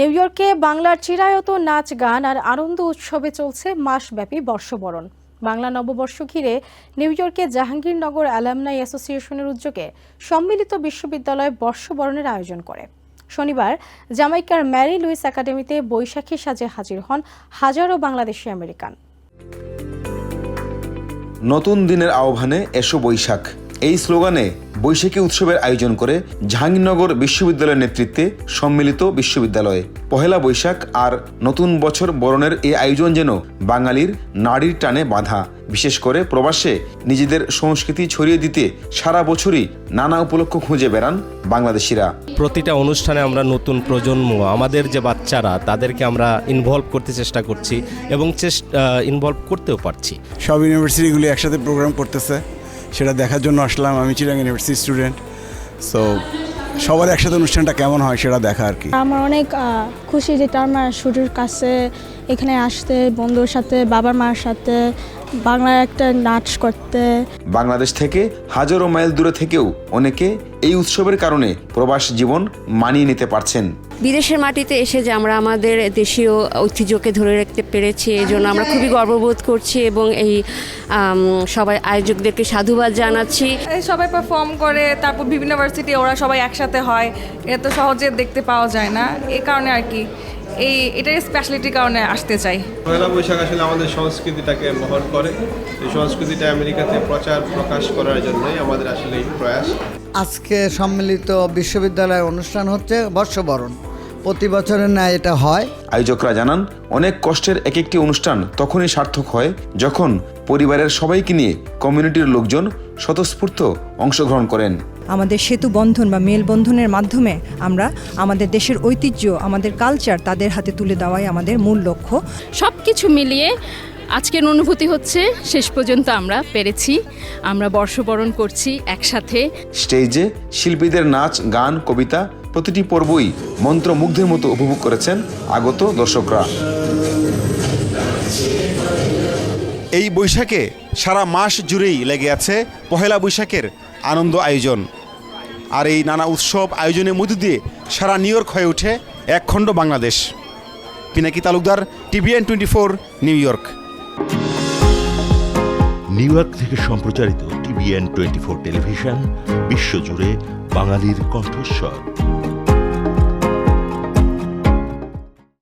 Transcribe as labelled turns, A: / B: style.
A: New ইয়র্কে বাংলার চিরায়ত নাচ, গান আর আনন্দ উৎসবে চলছে মাসব্যাপী বর্ষবরণ। বাংলা নববর্ষ ঘিরে নিউ ইয়র্কে জাহাঙ্গীরনগর অ্যালামনাই অ্যাসোসিয়েশনের উদ্যোগে সম্মিলিত বিশ্ববিদ্যালয় বর্ষবরণের আয়োজন করে। শনিবার জামাইকার ম্যারি লুইস একাডেমিতে বৈশাখী সাজে হাজির হন হাজারো বাংলাদেশি আমেরিকান।
B: নতুন দিনের আহ্বানে এসো বৈশাখ। এই স্লোগানে বৈশাখী উৎসবের আয়োজন করে জাহাঙ্গীরনগর বিশ্ববিদ্যালয়ের নেতৃত্বে সম্মিলিত বিশ্ববিদ্যালয়ে পহেলা বৈশাখ আর নতুন বছর বরণের এই আয়োজন যেন বাঙালির নারীর টানে বাঁধা। বিশেষ করে প্রবাসে নিজেদের সংস্কৃতি ছড়িয়ে দিতে সারা বছরই নানা উপলক্ষ খুঁজে বেড়ান বাংলাদেশিরা।
C: প্রতিটা অনুষ্ঠানে আমরা নতুন প্রজন্ম আমাদের যে বাচ্চারা তাদেরকে আমরা ইনভলভ করতে চেষ্টা করছি এবং চেষ্টা ইনভলভ করতেও পারছি।
D: সব ইউনিভার্সিটিগুলি একসাথে প্রোগ্রাম করতেছে। সেটা দেখার জন্য আসলাম। আমি চিরাং ইউনিভার্সিটি স্টুডেন্ট সো সবার একসাথে অনুষ্ঠানটা কেমন হয় সেটা দেখা আর কি।
E: আমার অনেক খুশি যেটা আমার শুরুর কাছে এখানে আসতে, বন্ধুর সাথে, বাবার মার সাথে বাংলার একটা নাচ করতে।
B: বাংলাদেশ থেকে হাজারো মাইল দূরে থেকেও অনেকে এই উৎসবের কারণে প্রবাস জীবন মানিয়ে নিতে পারছেন।
F: বিদেশের মাটিতে এসে যে আমরা আমাদের দেশীয় ঐতিহ্যকে ধরে রাখতে পেরেছি এই জন্য আমরা খুবই গর্ববোধ করছি এবং এই সবাই আয়োজকদেরকে সাধুবাদ জানাচ্ছি।
G: সবাই পারফর্ম করে তারপর বিভিন্ন ভার্সিটি ওরা সবাই একসাথে হয়। এটা তো সহজে দেখতে পাওয়া যায় না। এ কারণে আর কি। এই এটার স্পেশালিটির কারণে আসতে চাই।
H: পয়লা বৈশাখ আসলে আমাদের সংস্কৃতিটাকে বহন করে। এই সংস্কৃতিটা আমেরিকাতে প্রচার প্রকাশ করার জন্যই আমাদের আসলে এই প্রয়াস।
I: আজকে সম্মিলিত বিশ্ববিদ্যালয়ের অনুষ্ঠান হচ্ছে বর্ষবরণ। প্রতি বছরের ন্যায় এটা হয়।
B: আয়োজকরা জানান অনেক কষ্টের এক একটি অনুষ্ঠান তখনই সার্থক হয় যখন পরিবারের সবাইকে নিয়ে কমিউনিটির লোকজন স্বতঃস্ফূর্ত অংশগ্রহণ করেন।
J: আমাদের সেতু বন্ধন বা মেলবন্ধনের মাধ্যমে আমরা আমাদের দেশের ঐতিহ্য আমাদের কালচার তাদের হাতে তুলে দেওয়াই আমাদের মূল লক্ষ্য।
K: সব কিছু মিলিয়ে আজকের অনুভূতি হচ্ছে শেষ পর্যন্ত আমরা পেরেছি আমরা বর্ষবরণ করছি একসাথে।
B: স্টেজে শিল্পীদের নাচ গান কবিতা প্রতিটি পর্বই মন্ত্রমুগ্ধের মতো উপভোগ করেছেন আগত দর্শকরা।
L: এই বৈশাখে সারা মাস জুড়েই লেগে আছে পহেলা বৈশাখের আনন্দ আয়োজন। আর এই নানা উৎসব আয়োজনের মধ্য দিয়ে সারা নিউ ইয়র্ক হয়ে ওঠে একখণ্ড Bangladesh. Pinaki Talukdar, TVN twenty four, New York.
M: New York থেকে সম্প্রচারিত টিভিএন টোয়েন্টি ফোর টেলিভিশন বিশ্বজুড়ে বাঙালির কণ্ঠস্বর।